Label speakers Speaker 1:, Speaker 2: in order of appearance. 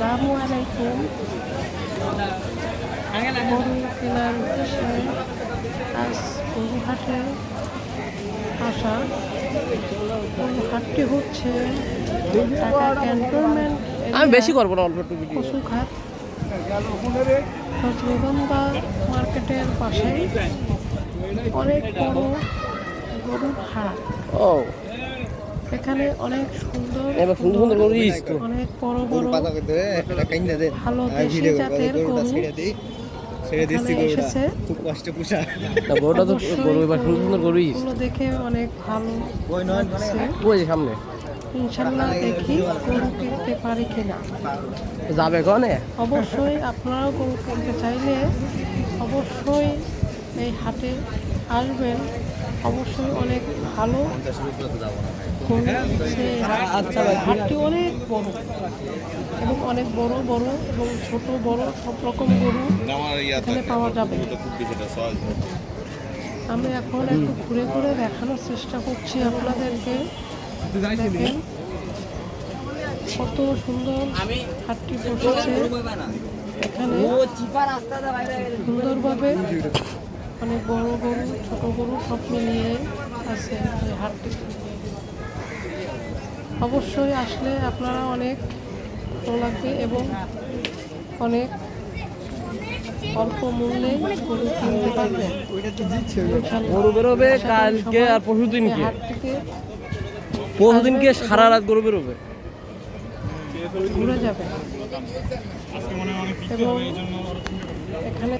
Speaker 1: আসসালামু আলাইকুম। গরু কেনার উদ্দেশ্যে আজ গরুহাটে আসা। গরুহাটটি হচ্ছে ক্যান্টনমেন্ট
Speaker 2: আমি বেশি করব না অল্প একটু
Speaker 1: পশুঘাট রজনীগন্ধা মার্কেটের পাশে অনেক বড় গরুর হাট।
Speaker 2: ও।
Speaker 1: এখানে অনেক সুন্দর
Speaker 2: এবার সুন্দর সুন্দর গরু ইস
Speaker 1: অনেক বড় বড় ভালো দেশি জাতের গরু
Speaker 3: ছেড়ে দিচ্ছি গরুটা। খুব কষ্ট পুষা।
Speaker 2: না গরুটা তো গরু এবার সুন্দর সুন্দর গরু ইস
Speaker 1: দেখে অনেক ভালো
Speaker 3: ওই নয়।
Speaker 2: ওই সামনে?
Speaker 1: ইনশাল্লাহ দেখি গরু কিনতে পারি কিনা।
Speaker 2: যাবে কনে?
Speaker 1: অবশ্যই আপনারাও গরু কিনতে চাইলে অবশ্যই এই হাটে আসবেন। অবশ্যই অনেক ভালো হাট- হাটটি অনেক বড় এবং অনেক বড় বড় এবং ছোট বড় সব রকম গরু এখানে পাওয়া যাবে। আমি এখন একটু ঘুরে ঘুরে দেখানোর চেষ্টা করছি আপনাদেরকে। দেখেন কত সুন্দর হাটটি বসেছে। এখানে সুন্দরভাবে অনেক বড় গরু ছোট গরু সব মিলিয়ে আছে হাটটি। অবশ্যই আসলে আপনারা অনেক ভালো লাগবে এবং অনেক অল্প মূল্যে গরু কিনতে পারবেন।
Speaker 2: গরু বেরোবে কালকে আর পরশু
Speaker 1: এই
Speaker 2: দিনকে
Speaker 1: হাটটিতে
Speaker 2: পরশু সারা রাত গরু বেরোবে।
Speaker 1: ঘুরে যাবে এবং এখানে